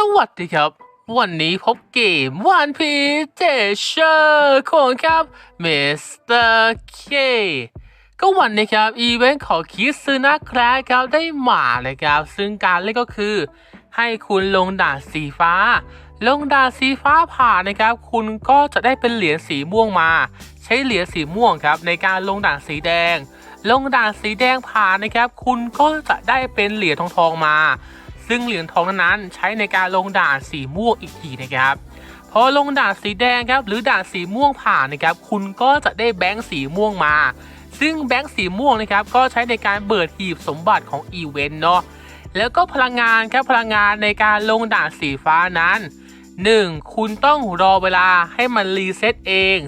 สวัสดีครับ วันนี้พบเกมวันพีเจเชอร์ของครับมิสเตอร์เคก็วันนี้ครับ อีเวนต์ของคิซึนะแคร์ครับได้มาเลยครับ ซึ่งการเล่นก็คือ ให้คุณลงด่านสีฟ้า ลงด่านสีฟ้าผ่านนะครับ คุณก็จะได้เป็นเหรียญสีม่วงมา ใช้เหรียญสีม่วงครับ ในการลงด่านสีแดง ลงด่านสีแดงผ่านนะครับ คุณก็จะได้เป็นเหรียญทองทองมา ซึ่งเหรียญทองนั้นใช้ในการลงด่านสีม่วงอีกทีนะครับพอลงด่านสีแดงครับหรือด่านสีม่วงผ่านนะครับคุณก็จะได้แบงค์สีม่วงมา ซึ่งแบงค์สีม่วงนะครับก็ใช้ในการเบิดหีบสมบัติของอีเวนต์เนาะแล้วก็พลังงานครับพลังงานในการลงด่านสีฟ้านั้น 1. คุณต้องรอเวลาให้มันรีเซ็ตเอง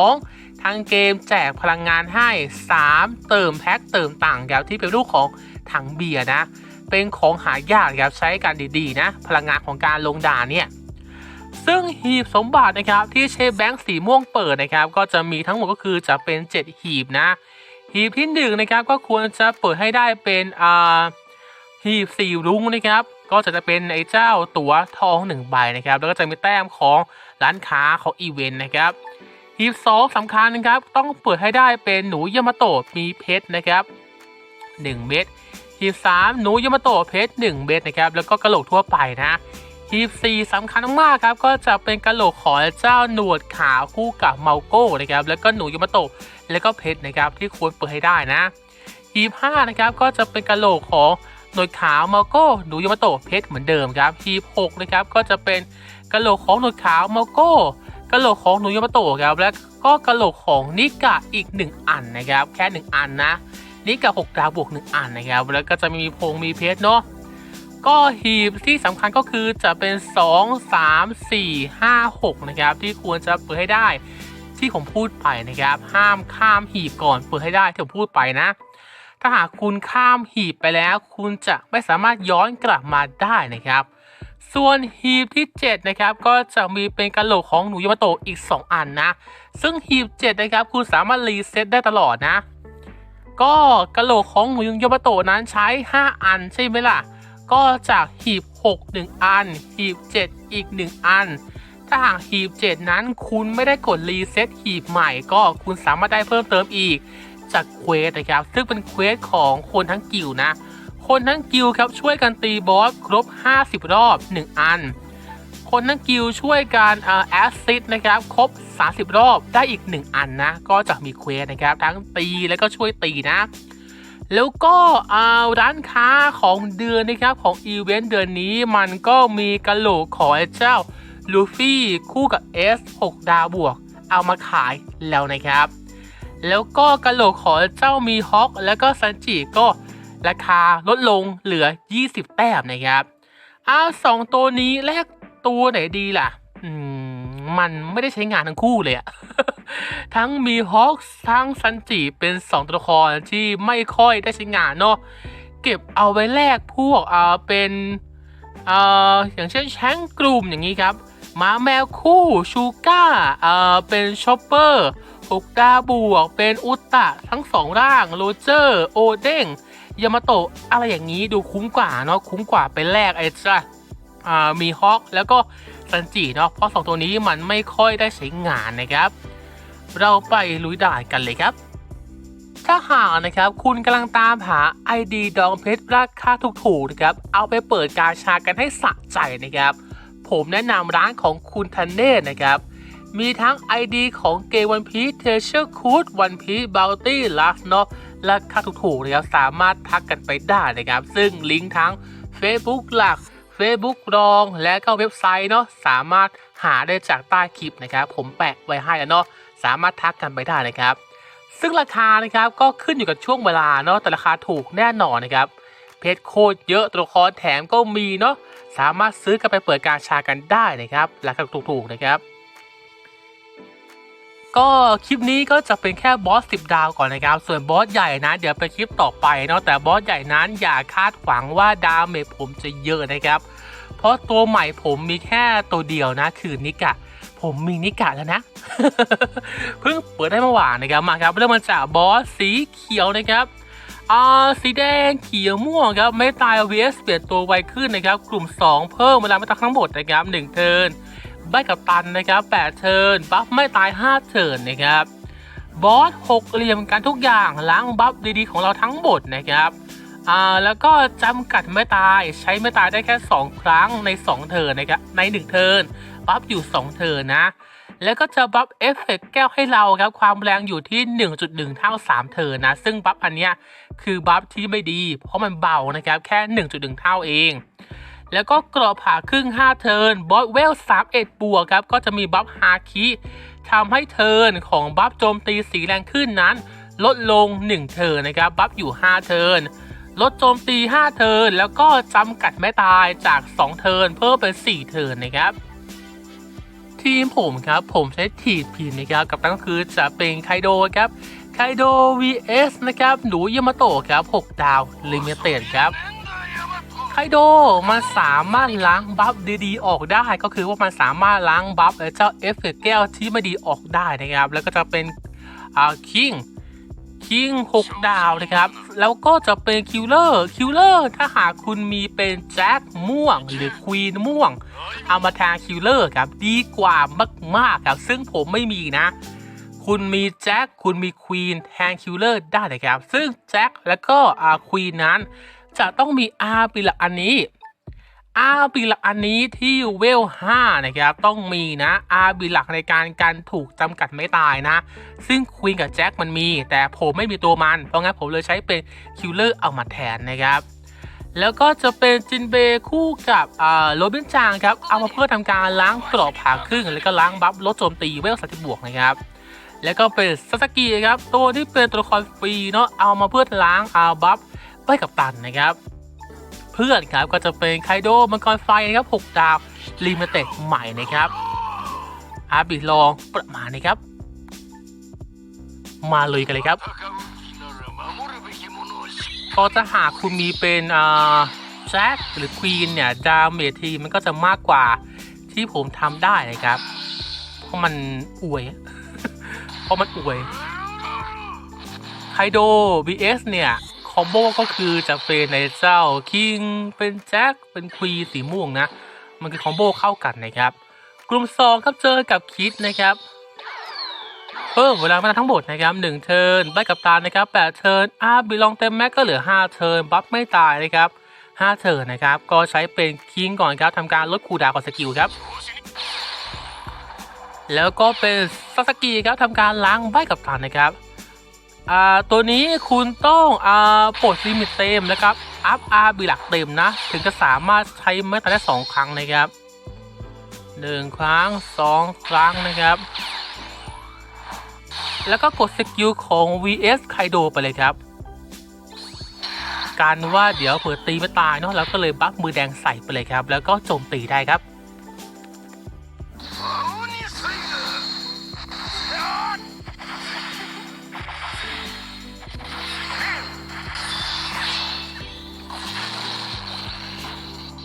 2. ทางเกมแจกพลังงานให้ 3. เติมแพ็คเติมต่างครับที่เป็นรูปของถังเบียร์นะ เป็นของหายากครับใช้กันดีๆนะ พลังงานของการลงดาเนี่ยซึ่งหีบสมบัตินะครับที่เชฟแบงค์สีม่วงเปิดนะครับก็จะมีทั้งหมดก็คือจะเป็น 7 หีบนะ หีบที่1นงนะครับก็ควรจะเปิดให้ได้เป็นอ่าหีบสีรุ้งนะครับ ก็จะจะเป็นไอ้เจ้าตั๋วทองหนึ่งใบนะครับแล้วก็จะมีแต้มของร้านค้าของอีเวนต์นะครับหีบสองสำคัญนะครับต้องเปิดให้ได้เป็นหนูยามาโตะมีเพชรนะครับ 1 เม็ด หีบ3หนูยามาโตะเพชร1เม็ดนะครับแล้วก็กระโหลกทั่วไปนะหีบ4สำคัญมากๆครับก็จะเป็นกระโหลกของเจ้าหนวดขาวคู่กับเมาโก้นะครับแล้วก็หนูยามาโตะแล้วก็เพชรนะครับที่ควรเปิดให้ได้นะหีบ5นะครับก็จะเป็นกระโหลกของหนวดขาวเมาโก้หนูยามาโตะเพชรเหมือนเดิมครับหีบ6นะครับก็จะเป็นกระโหลกของหนวดขาวเมาโก้กระโหลกของหนูยามาโตะครับแล้วก็กระโหลกของนิกะอีก 1 อันนะครับแค่ 1 อันนะ นี่กับ6ดาวบวก1อันนะครับ แล้วก็จะมีพงมีเพชรเนาะก็หีบที่สำคัญก็คือจะเป็น 2 3 4 5 6 นะครับ ที่ควรจะเปิดให้ได้ที่ผมพูดไปนะครับ ห้ามข้ามหีบก่อนเปิดให้ได้ที่ผมพูดไปนะ ถ้าหากคุณข้ามหีบไปแล้ว คุณจะไม่สามารถย้อนกลับมาได้นะครับ ส่วนหีบที่ 7 นะครับ ก็จะมีเป็นกระโหลกของหนูยมาโตอีก 2 อันนะ ซึ่งหีบ 7 นะครับ คุณสามารถรีเซ็ตได้ตลอดนะ ก็กระโหลกของหมูยุงยมาโตะนั้นใช้ 5 อันใช่ไหมล่ะ ก็จากหีบ 6 1 อัน หีบ 7 อีก 1 อัน ถ้าหากหีบ 7 นั้นคุณไม่ได้กดรีเซ็ตหีบใหม่ ก็คุณสามารถได้เพิ่มเติมอีก จากเควสนะครับ ซึ่งเป็นเควสของคนทั้งกิลนะ คนทั้งกิลครับช่วยกันตีบอสครบ 50 รอบ 1 อัน คนทั้งกิลช่วยกันเอ่อแอสซิดนะครับครบ 30 รอบได้อีก 1 อันนะ ก็จะมีเควสนะครับ ทั้งตีแล้วก็ช่วยตีนะ แล้วก็ร้านค้าของเดือนนะครับของอีเวนต์เดือนนี้มันก็มีกระโหลกของเจ้าลูฟี่คู่กับ S 6 ดาวบวก เอามาขายแล้วนะครับ แล้วก็กระโหลกของเจ้ามีฮอคแล้วก็ซันจิก็ราคาลดลงเหลือ 20 แต้มนะครับเอาสองตัวนี้แลก ตัวไหนดีล่ะ อืม มันไม่ได้ใช้งานทั้งคู่เลยอะทั้งมีฮอคทั้งซันจิเป็น 2 ตัวละครที่ไม่ค่อยได้ใช้งานเนาะเก็บเอาไว้แลกพวกอ่าเป็นอ่าอย่างเช่นแชงกลุ่มอย่างนี้ครับหมาแมวคู่ชูก้าอ่าเป็นชอปเปอร์หกดาบวก เป็นอุตตะทั้งสองร่างโรเจอร์ โอเด้งยามาโตะอะไรอย่างนี้ดูคุ้มกว่าเนาะคุ้มกว่าไปแลกไอ้จ้ะอ่า มีฮอคแล้วก็ซันจิเนาะเพราะสองตัวนี้มันไม่ค่อยได้ใช้งานนะครับ เราไปลุยด่านกันเลยครับ ถ้าหากนะครับคุณกำลังตามหา ID ดองเพชรราคาถูกๆนะครับ เอาไปเปิดกาชากันให้สะใจนะครับ ผมแนะนำร้านของคุณทันเนตนะครับ มีทั้ง ID ของเกวันพีเทเชอร์คูดวันพีบ o ลตี้ลัสเนาะราคาถูกๆนะครับสามารถทักกันไปได้นะครับ ซึ่งลิงก์ทั้ง Facebook หลัก Facebook รองและก็เว็บไซต์เนาะสามารถหาได้จากใต้คลิปนะครับ ผมแปะไว้ให้แล้วเนาะสามารถทักกันไปได้นะครับ ซึ่งราคานะครับก็ขึ้นอยู่กับช่วงเวลาเนาะแต่ราคาถูกแน่นอนนะครับเพชรโคตรเยอะตัวละครแถมก็มีเนาะสามารถซื้อกันไปเปิดการชากันได้นะครับราคาถูกๆนะครับ ก็คลิปนี้ก็จะเป็นแค่บอส 10 ดาวก่อนนะครับ ส่วนบอสใหญ่นะ เดี๋ยวไปคลิปต่อไปเนาะแต่บอสใหญ่นั้นอย่าคาดหวังว่าดาเมจผมจะเยอะนะครับ เพราะตัวใหม่ผมมีแค่ตัวเดียวนะ คือนิกะ ผมมีนิกะแล้วนะ เพิ่งเปิดได้เมื่อวานนะครับมาครับเริ่มมาจากบอสสีเขียวนะครับอ่าสีแดงเขียวม่วงครับไม่ตาย vs เปลี่ยนตัวไวขึ้นนะครับ กลุ่ม 2 เพิ่มเวลาไม่ตายทั้งหมดนะครับ1เทิร์น ใบกับตันนะครับ8เทิร์นบัฟไม่ตาย 5 เทิร์นนะครับบอส6เหลี่ยมกันทุกอย่างล้างบัฟดีๆของเราทั้งหมดนะครับอ่าแล้วก็จำกัดไม่ตายใช้ไม่ตายได้แค่ 2 ครั้งใน 2 เทิร์นนะครับใน 1 เทิร์นบัฟอยู่ 2 เทิร์นนะแล้วก็จะบัฟเอฟเฟกต์แก้วให้เราครับความแรงอยู่ที่ 1.1 เท่า 3 เทิร์นนะ ซึ่งบัฟอันเนี้ยคือบัฟที่ไม่ดี เพราะมันเบานะครับแค่ 1.1 เท่าเอง แล้วก็กรอบผ่าครึ่ง 5 เทิร์นบอสเวล31บวกครับ ก็จะมีบัฟฮาคิทำให้เทิร์นของบัฟโจมตีสีแรงขึ้นนั้น ลดลง 1 เทิร์นนะครับ บัฟอยู่ 5 เทิร์นลดโจมตี 5 เทิร์นแล้วก็จำกัดไม่ตายจาก 2 เทิร์นเพิ่มเป็น 4 เทิร์นนะครับ ทีมผมครับ ผมใช้ทีดพินนะครับ กับนั่นก็คือจะเป็นไคโดครับไคโด vs นะครับ หนูยามาโตะครับ 6 ดาวลิมิเต็ดครับ ไคโดมันสามารถล้างบัฟดีๆออกได้ ก็คือว่ามันสามารถล้างบัฟและเจ้าเอฟเฟกต์แก้วที่ไม่ดีออกได้นะครับ แล้วก็จะเป็นอ่าคิงคิง6ดาวนะครับ แล้วก็จะเป็นคิลเลอร์คิลเลอร์ถ้าหากคุณมีเป็นแจ็คม่วงหรือควีนม่วง เอามาแทนคิลเลอร์ครับดีกว่ามากๆครับ ซึ่งผมไม่มีนะ คุณมีแจ็คคุณมีควีนแทนคิลเลอร์ได้เลยครับ ซึ่งแจ็คแล้วก็อาควีนนั้น จะต้องมีอาปีหลักอันนี้อาบีหลักอันนี้ที่เวล 5 นะครับ ต้องมีนะอาบีหลักในการการถูกจำกัดไม่ตายนะ ซึ่งควีนกับแจ็คมันมี แต่ผมไม่มีตัวมัน เพราะงั้นผมเลยใช้เป็นคิลเลอร์เอามาแทนนะครับ แล้วก็จะเป็นจินเบคู่กับอ่าโรบินจางครับ เอามาเพื่อทำการล้างกรอบผ่าครึ่ง แล้วก็ล้างบัฟลดโจมตีเวลสัตบวกนะครับ แล้วก็เป็นซาสกิครับ ตัวที่เป็นตัวละครฟรีเนาะเอามาเพื่อล้างอาบัฟ ไปกับตันนะครับ เพื่อนครับก็จะเป็นไคโดมังกรไฟนะครับ6ดาวลิมิเต็ดใหม่นะครับอาบิลองประมาณนี้ครับ มาเลยกันเลยครับก็ถ้าหากคุณมีเป็นอ่าแจ็คหรือควีนเนี่ยดาเมจทีมันก็จะมากกว่าที่ผมทำได้นะครับ เพราะมันอวย เพราะมันอวยไคโด vs เนี่ย อมโบก็คือจะเป็นในเจ้าคิงเป็นแจ็คเป็นควีสีม่วงนะ มันคือคอมโบเข้ากันนะครับ กลุ่ม2ครับเจอกับคิดนะครับเพิ่มเวลามาทั้งหมดนะครับ1เทิร์นใบกับตานะครับ8เทิร์นอาร์บิลองเต็มแม็กก็เหลือ5เทิร์นบัฟไม่ตายนะครับ5เทิร์นนะครับ ก็ใช้เป็นคิงก่อนครับทำการลดคูดาวน์กับสกิลครับแล้วก็เป็นซาสกิครับทำการล้างใบกับตานะครับ อ่าตัวนี้คุณต้องอ่าปลดลิมิตเต็มนะครับอัพอาร์บิลักเต็มนะ ถึงจะสามารถใช้ไม่ตาได้สองครั้งนะครับหนึ่งครั้งสองครั้งนะครับ แล้วก็กดสกิลของ vs ไคโดไปเลยครับ การว่าเดี๋ยวเผื่อตีไม่ตายเนาะแล้วก็เลยบัฟมือแดงใส่ไปเลยครับ แล้วก็โจมตีได้ครับ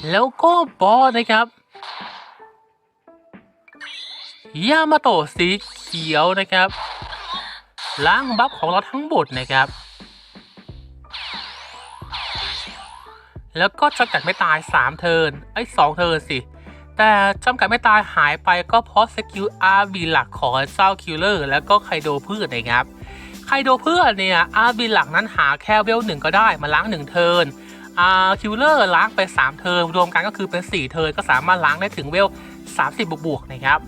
แล้วก็บอสนะครับ ยามาโตะสีเขียวนะครับ ล้างบัฟของเราทั้งหมดนะครับ แล้วก็จำกัดไม่ตาย 3 เทิร์นไอ้ย2เทิร์นสิ แต่จำกัดไม่ตายหายไปก็เพราะสกิลอาร์บีหลักของเจ้าคิลเลอร์แล้วก็ไคโดพืชนะครับไคโดเพื่อนเนี่ยอาร์บีหลักนั้นหาแค่เวลหนึ่งก็ได้มาล้าง1เทิร์น คิลเลอร์ล้างไป 3 เทิร์นรวมกันก็คือเป็น 4 เทิร์นก็สามารถล้างได้ถึงเวล 30 บวกๆนะครับ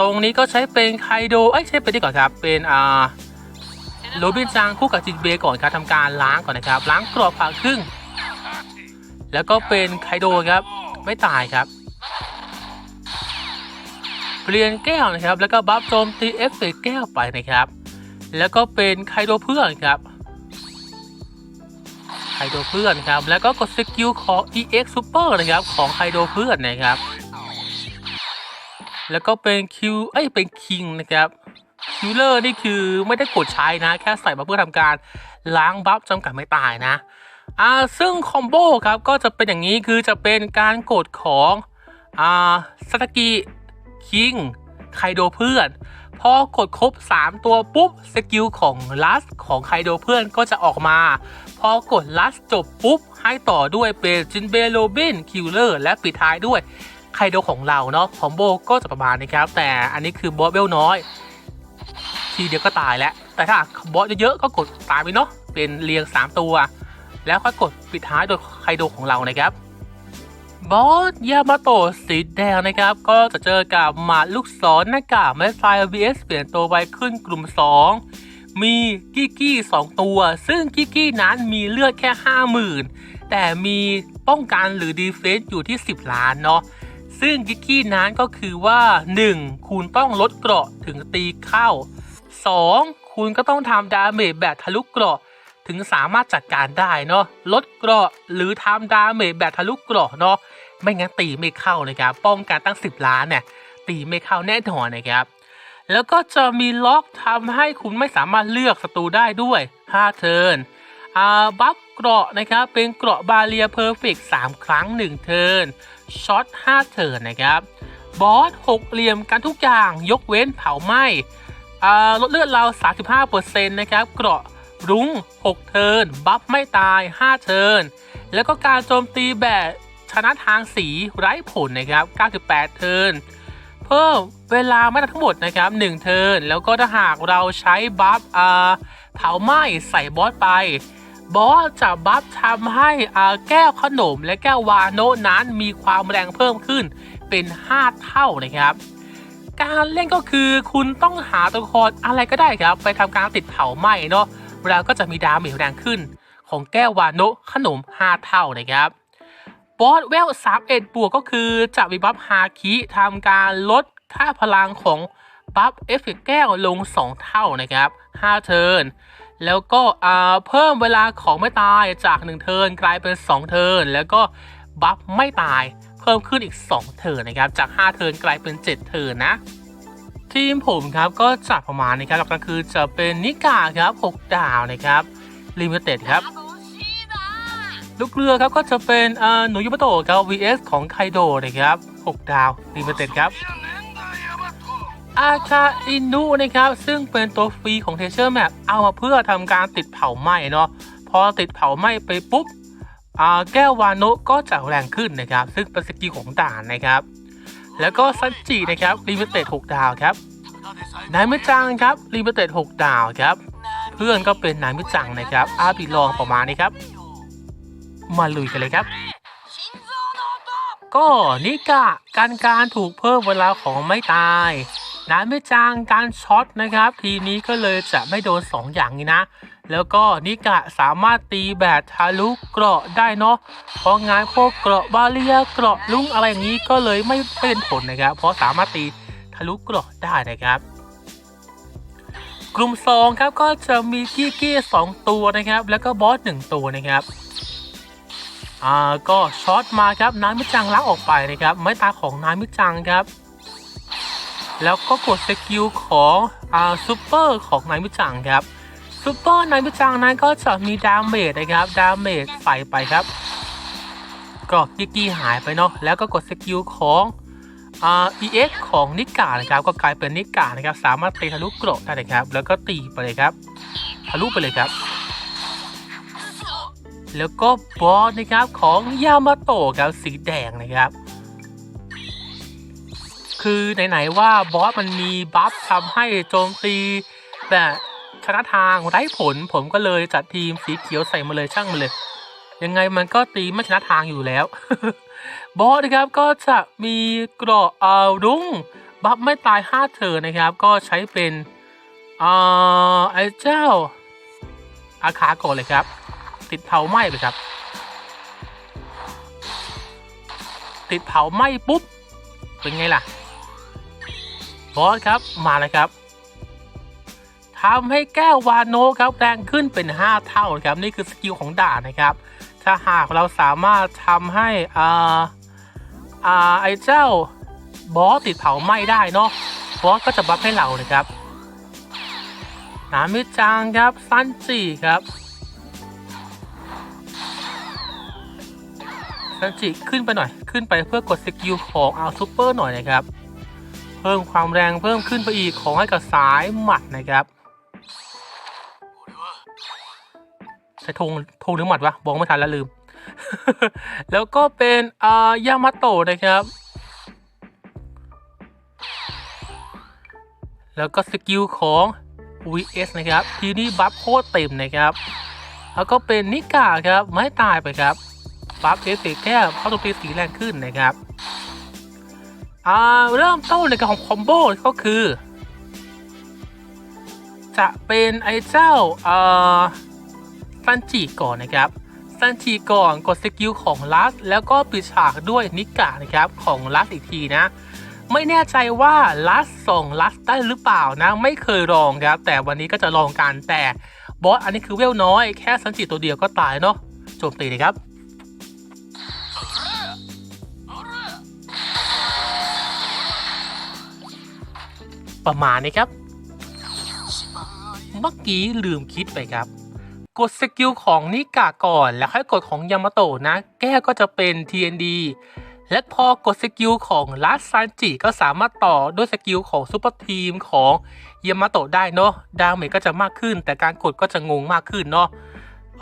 ตรงนี้ก็ใช้เป็นไคโดเอ้ยใช้เป็นดีก่อนครับ เป็นอ่าโรบินจังคู่กับจินเบย์ก่อนครับทำการล้างก่อนนะครับ ล้างกรอบผ่าครึ่ง แล้วก็เป็นไคโดครับ ไม่ตายครับ เปลี่ยนแก้วนะครับ แล้วก็บัฟโจมตีเอฟเฟกต์แก้วไปนะครับ แล้วก็เป็นไคโดเพื่อนครับ ไคโดเพื่อนครับ แล้วก็กดสกิลของ EX Super นะครับของไคโดเพื่อนนะครับ แล้วก็เป็นคิวเอ้ยเป็นคิงนะครับคิวเลอร์นี่คือไม่ได้กดใช้นะ แค่ใส่มาเพื่อทำการล้างบัฟจำกัดไม่ตายนะอ่าซึ่งคอมโบครับก็จะเป็นอย่างนี้คือจะเป็นการกดของอ่าสตากิคิงไคโดเพื่อนพอกดครบ 3 ตัวปุ๊บ สกิลของลัสของไคโดเพื่อนก็จะออกมา พอกดลัสจบปุ๊บ ให้ต่อด้วยเป็นจินเบโรบินคิลเลอร์และปิดท้ายด้วยไคโดของเราเนาะคอมโบก็จะประมาณนี้ครับ แต่อันนี้คือบอสเวลน้อย ทีเดียวก็ตายแล้ว แต่ถ้าบอสเยอะๆก็กดตายไปเนาะเป็นเรียง 3 ตัว แล้วค่อยกดปิดท้ายโดยไคโดของเรานะครับบอสยามาโตะสีแดงนะครับ ก็จะเจอกับหมาลูกศรหน้ากากไม้ไฟ VS เปลี่ยนตัวไวขึ้นกลุ่ม 2 มีกิกกี้2ตัว ซึ่งกิกกี้นั้นมีเลือดแค่ 50,000 แต่มีป้องกันหรือดีเฟนซ์อยู่ที่ 10 ล้านเนาะซึ่งกิกกี้นั้นก็คือว่า 1. คุณต้องลดเกราะถึงตีเข้า 2. คุณก็ต้องทำดาเมจแบบทะลุเกราะถึงสามารถจัดการได้เนาะลดเกราะหรือทำดาเมจแบบทะลุเกราะเนาะไม่งั้นตีไม่เข้านะครับป้องกันตั้ง 10 ล้านเนี่ยตีไม่เข้าแน่นอนนะครับ แล้วก็จะมีล็อกทำให้คุณไม่สามารถเลือกศัตรูได้ด้วย 5 เทิร์นอ่าบัฟเกราะนะครับ เป็นเกราะบาเรียเพอร์เฟกต์3ครั้ง 1 เทิร์นช็อต 5 เทิร์นนะครับ บอส 6 เหลี่ยมกันทุกอย่างยกเว้นเผาไหม้อ่าลดเลือดเรา 35%นะครับ เกราะรุ้ง 6 เทิร์นบัฟไม่ตาย 5 เทิร์นแล้วก็การโจมตีแบบชนะทางสีไร้ผลนะครับ 98 เทิร์น เพิ่มเวลาไม่ได้ทั้งหมดนะครับ1เทิร์นแล้วก็ถ้าหากเราใช้บัฟอ่าเผาไหม้ใส่บอสไป บอสจะบัฟทำให้อ่าแก้วขนมและแก้ววาโนนั้นมีความแรงเพิ่มขึ้นเป็น 5 เท่านะครับ การเล่นก็คือคุณต้องหาตัวละครอะไรก็ได้ครับ ไปทำการติดเผาไหม้เนาะเราก็จะมีดาเมจแรงขึ้น ของแก้ววาโนขนม 5 เท่านะครับ บอสเวล31บวกก็คือจะมีบัฟฮาคิทำการลดค่าพลังของบัฟเอฟเฟกต์แก้วลง 2 เท่านะครับ 5 เทิร์นแล้วก็เพิ่มเวลาของไม่ตายจาก 1 เทิร์นกลายเป็น 2 เทิร์นแล้วก็บัฟไม่ตายเพิ่มขึ้นอีก 2 เทิร์นนะครับ จาก 5 เทิร์นกลายเป็น 7 เทิร์นนะ ทีมผมครับก็จัดประมาณนี้ครับกับก็คือจะเป็นนิกาครับ 6 ดาวนะครับลิมิเต็ดครับ ลูกเรือครับก็จะเป็นหนูยุปโตะครับ vs ของไคโดนะครับ 6 ดาวลิมิเต็ดครับอาคาอินุนะครับ ซึ่งเป็นตัวฟรีของเทเชอร์แมปเอามาเพื่อทำการติดเผาไหม้เนาะพอติดเผาไหม้ไปปุ๊บแก้ววาโนะก็จะแรงขึ้นนะครับ ซึ่งเป็นสกิลของด่านนะครับ แล้วก็ซันจินะครับลิมิเต็ด6ดาวครับนายมิจังครับลิมิเต็ด6ดาวครับ เพื่อนก็เป็นนายมิจังนะครับอาบิลองประมาณนี้ครับ มาลุยกันเลยครับ ก็นิกะการการถูกเพิ่มเวลาของไม่ตายนายมิจังการช็อตนะครับ ทีมนี้ก็เลยจะไม่โดน 2 อย่างนี้นะ แล้วก็นิกะสามารถตีแบบทะลุเกราะได้เนาะเพราะงานพวกเกราะบาเลียเกราะลุงอะไรอย่างนี้ก็เลยไม่เป็นผลนะครับ เพราะสามารถตีทะลุเกราะได้นะครับ กลุ่ม2ครับก็จะมีกี้กี้สองตัวนะครับ แล้วก็บอสหนึ่งตัวนะครับ อ่าก็ช็อตมาครับน้ำมิจังล้างออกไปนะครับไม้ตาของน้ำมิจังครับ แล้วก็กดสกิลของอ่าซูเปอร์ของนายมิจังครับซูเปอร์นายมิจังนั้นก็จะมีดาเมจนะครับดาเมจใส่ไปครับก็กิกกี้หายไปเนาะแล้วก็กดสกิลของอ่า EX ของนิกานะครับก็กลายเป็นนิกานะครับสามารถตีทะลุเกราะได้นะครับ แล้วก็ตีไปเลยครับทะลุไปเลยครับ แล้วก็บอสนะครับของยามาโตะครับสีแดงนะครับ คือไหนๆว่าบอสมันมีบัฟทำให้โจมตีแบบชนะทางไร้ผลผมก็เลยจัดทีมสีเขียวใส่มาเลยช่างมาเลย ยังไงมันก็ตีไม่ชนะทางอยู่แล้ว บอสนะครับก็จะมีเกราะเอารุ้งบัฟไม่ตาย5เธอนะครับ ก็ใช้เป็นอ่าไอ้เจ้าอาคาก่อนเลยครับ ติดเผาไหม้ไปครับ ติดเผาไหม้ปุ๊บ เป็นไงล่ะ บอสครับมาเลยครับทำให้แก้ววาโนครับแรงขึ้นเป็น 5 เท่าครับนี่คือสกิลของด่านนะครับ ถ้าหากเราสามารถทำให้อ่าอ่าไอ้เจ้าบอสติดเผาไหม้ได้เนาะบอสก็จะบัฟให้เราเลยครับนามิจังครับซันจิครับ ซันจิขึ้นไปหน่อย ขึ้นไปเพื่อกดสกิลของอาซูเปอร์หน่อยนะครับ เพิ่มความแรงเพิ่มขึ้นไปอีกของให้กับสายหมัดนะครับใช้ธงธงหรือหมัดวะบอกไม่ทันแล้วลืม แล้วก็เป็นอ่ายามาโตะนะครับ แล้วก็สกิลของ VS นะครับ ทีนี้บัฟโคตรเต็มนะครับ แล้วก็เป็นนิกาครับ ไม่ตายไปครับ บัฟเอฟเฟกแค่เข้าตัวตีสีแรงขึ้นนะครับอ่าเริ่มต้นในการของคอมโบก็คือ จะเป็นไอ้เจ้าอ่าซันจิก่อนนะครับซันจิก่อนกดสกิลของลัสแล้วก็ปิดฉากด้วยนิกานะครับของลัสอีกทีนะ ไม่แน่ใจว่าลัสส่งลัสได้หรือเปล่านะ ไม่เคยลองครับ แต่วันนี้ก็จะลองกันแต่บอสอันนี้คือเวลน้อยแค่ซันจิตัวเดียวก็ตายเนาะโจมตีเลยครับ ประมาณนี้ครับ เมื่อกี้ลืมคิดไปครับ กดสกิลของนิกาก่อน แล้วค่อยกดของยามาโตะนะ แก้ก็จะเป็น TND และพอกดสกิลของลัสซันจิก็สามารถต่อด้วยสกิลของซูเปอร์ทีมของยามาโตะได้เนาะดาเมจก็จะมากขึ้น แต่การกดก็จะงงมากขึ้นเนาะ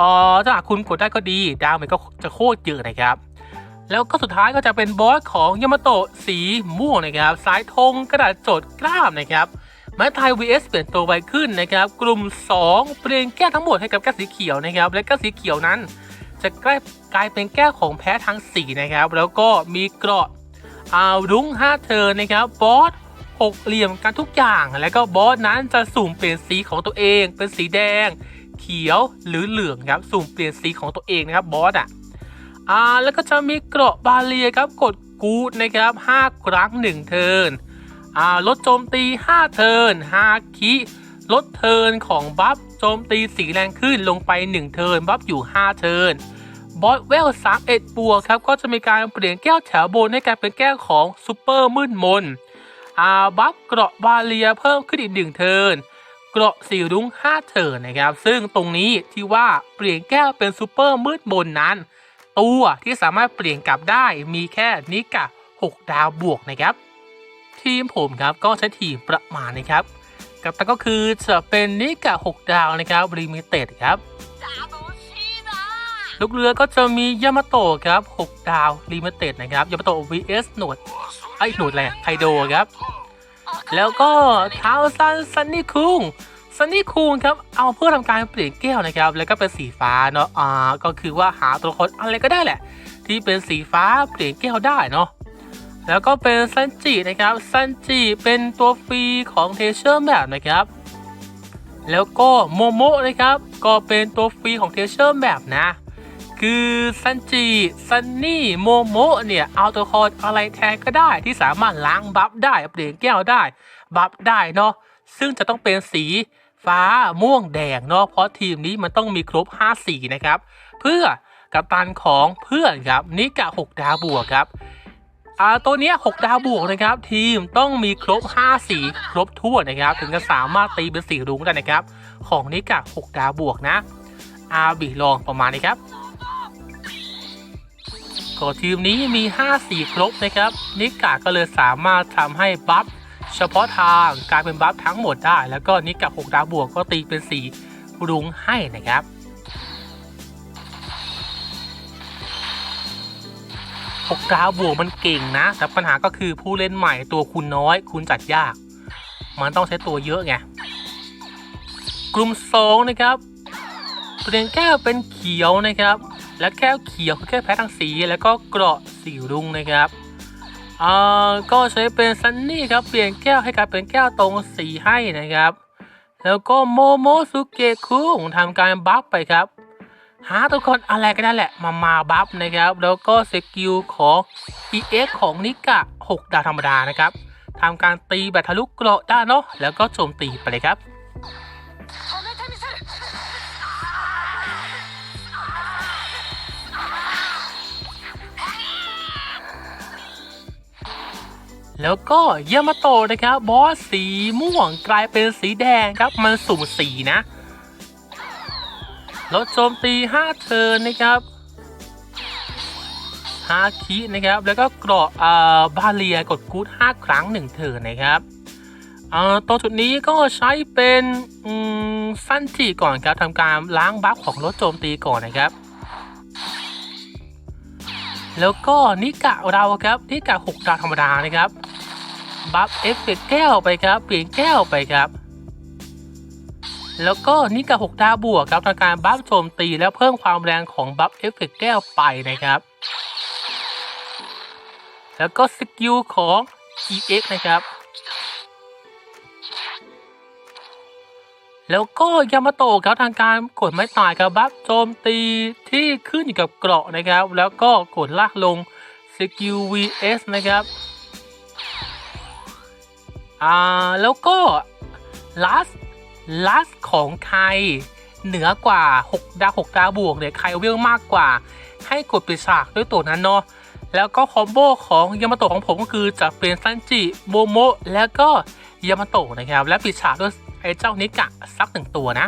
อ๋อถ้าคุณกดได้ก็ดี ดาเมจก็จะโคตรเยอะนะครับ แล้วก็สุดท้ายก็จะเป็นบอสของยามาโตะสีม่วงนะครับ สายธงกระดาษจดกล้ามนะครับไม้ไทย vs เปลี่ยนตัวไวขึ้นนะครับ กลุ่ม 2 เปลี่ยนแก้วทั้งหมดให้กับแก้วสีเขียวนะครับ และแก้วสีเขียวนั้น จะกลายกลายเป็นแก้วของแพ้ทั้ง4นะครับ แล้วก็มีเกราะอารุ้ง5เทินนะครับบอสหกเหลี่ยมกันทุกอย่าง แล้วก็บอสนั้นจะสุ่มเปลี่ยนสีของตัวเอง เป็นสีแดง เขียวหรือเหลืองครับ สุ่มเปลี่ยนสีของตัวเองนะครับบอสอะ อ่าแล้วก็จะมีเกราะบาเลียครับกดกูดนะครับ 5 ครั้ง 1 เทิร์นอ่าลดโจมตี 5 เทิร์น5คิลดเทิร์นของบัฟโจมตีสีแรงขึ้นลงไป 1 เทิร์นบัฟอยู่ 5 เทิร์นบอสเวล31บวกครับก็จะมีการเปลี่ยนแก้วแถวบนให้กลายเป็นแก้วของซูเปอร์มืดมนอ่าบัฟเกราะบาเลียเพิ่มขึ้นอีก1เทิร์นเกราะสีรุ้ง5เทิร์นนะครับ ซึ่งตรงนี้ที่ว่าเปลี่ยนแก้วเป็นซูเปอร์มืดมนนั้น ตัวที่สามารถเปลี่ยนกลับได้มีแค่นิกะ 6 ดาวบวกนะครับ ทีมผมครับก็ใช้ทีมประมาณนะครับ กับตันก็คือจะเป็นนิกะ 6 ดาวนะครับริมิเต็ดครับลูกเรือก็จะมียามาโตะครับ 6 ดาวลิมิเต็ดนะครับยามาโตะ vs หนวดไอ้ยหนวดอะไรไคโดครับ แล้วก็เท้าซันซันนี่คุง ซันนี่คุงครับเอาเพื่อทำการเปลี่ยนแก้วนะครับแล้วก็เป็นสีฟ้าเนาะอ่าก็คือว่าหาตัวละครอะไรก็ได้แหละ ที่เป็นสีฟ้าเปลี่ยนแก้วได้เนาะแล้วก็เป็นซันจินะครับซันจิเป็นตัวฟรีของเทเชอร์แบบนะครับ แล้วก็โมโมะนะครับก็เป็นตัวฟรีของเทเชอร์แบบนะ คือซันจิซันนี่โมโมะเนี่ยเอาตัวละครอะไรแทนก็ได้ที่สามารถล้างบัฟได้เปลี่ยนแก้วได้บัฟได้เนาะซึ่งจะต้องเป็นสี ฟ้าม่วงแดงเนาะเพราะทีมนี้มันต้องมีครบ 5 สีนะครับ เพื่อกับตันของเพื่อนครับนิกะ6ดาวบวกครับอ่าตัวเนี้ย6ดาวบวกนะครับ ทีมต้องมีครบ 5 สีครบทั่วนะครับ ถึงจะสามารถตีเป็นสีรุ้งได้นะครับ ของนิกะ6ดาวบวกนะอาบีลองประมาณนี้ครับก็ทีมนี้มี 5 สีครบนะครับ นิกาก็เลยสามารถทำให้บัฟ เฉพาะทางกลายเป็นบัฟทั้งหมดได้ แล้วก็นิกา6ดาวบวกก็ตีเป็นสีรุ้งให้นะครับ6ดาวบวกมันเก่งนะ แต่ปัญหาก็คือผู้เล่นใหม่ตัวคุณน้อย คุณจัดยาก มันต้องใช้ตัวเยอะไง กลุ่ม2นะครับเปลี่ยนแก้วเป็นเขียวนะครับ และแก้วเขียวคือแก้วแพ้ทางสีแล้วก็เกราะสีรุ้งนะครับ อ่าก็ใช้เป็นซันนี่ครับ เปลี่ยนแก้วให้กลายเป็นแก้วตรงสีให้นะครับ แล้วก็โมโมสุเกะคุงทำการบัฟไปครับ หาตัวครอะไรก็ได้แหละ มามาบัฟนะครับ แล้วก็สกิลของ EX ของนิกะ 6 ดาวธรรมดานะครับทำการตีแบบทะลุเกราะได้เนาะแล้วก็โจมตีไปเลยครับ แล้วก็ยามาโตะนะครับบอสสีม่วงกลายเป็นสีแดงครับมันสุ่มสีนะลดโจมตี 5 เทิร์นนะครับ5คินะครับ แล้วก็เกราะอ่าบาเลียกดกูด5ครั้ง 1 เทิร์นนะครับอ่าตรงจุดนี้ก็ใช้เป็นอืมสั้นทีก่อนครับทำการล้างบัฟของรถโจมตีก่อนนะครับ แล้วก็นิกะเราครับนิกะ6ดาวธรรมดานะครับ บัฟเอฟเฟกต์แก้วไปครับ เปลี่ยนแก้วไปครับ แล้วก็นิกะ6ดาวบวกครับทำการบัฟโจมตีและเพิ่มความแรงของบัฟเอฟเฟกต์แก้วไปนะครับ แล้วก็สกิลของ EX นะครับแล้วก็ยามาโตะครับทางการกดไม้ตายครับบัฟโจมตีที่ขึ้นอยู่กับเกราะนะครับ แล้วก็กดลากลงสกิล VS นะครับ อ่าแล้วก็ลัสลัสของใครเหนือกว่า 6 ดาว 6 ดาวบวกเนี่ยใครเวลมากกว่า ให้กดปิดฉากด้วยตัวนั้นเนาะแล้วก็คอมโบของยามาโตะของผมก็คือจะเป็นซันจิโมโมะแล้วก็ยามาโตะนะครับ และปิดฉากด้วยไอ้เจ้านิกะสักหนึ่งตัวนะ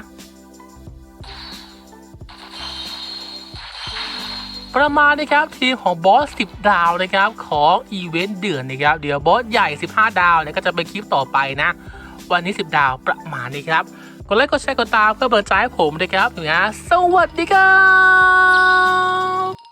ประมาณนะครับทีมของบอส 10 ดาวนะครับของอีเวนต์เดือนนะครับเดี๋ยวบอสใหญ่ 15 ดาวเนี่ยก็จะเป็นคลิปต่อไปนะ วันนี้ 10 ดาวประมาณนี้ครับกดไลค์กดแชร์กดตามเพื่อเปิดใจให้ผมนะครับนะสวัสดีครับ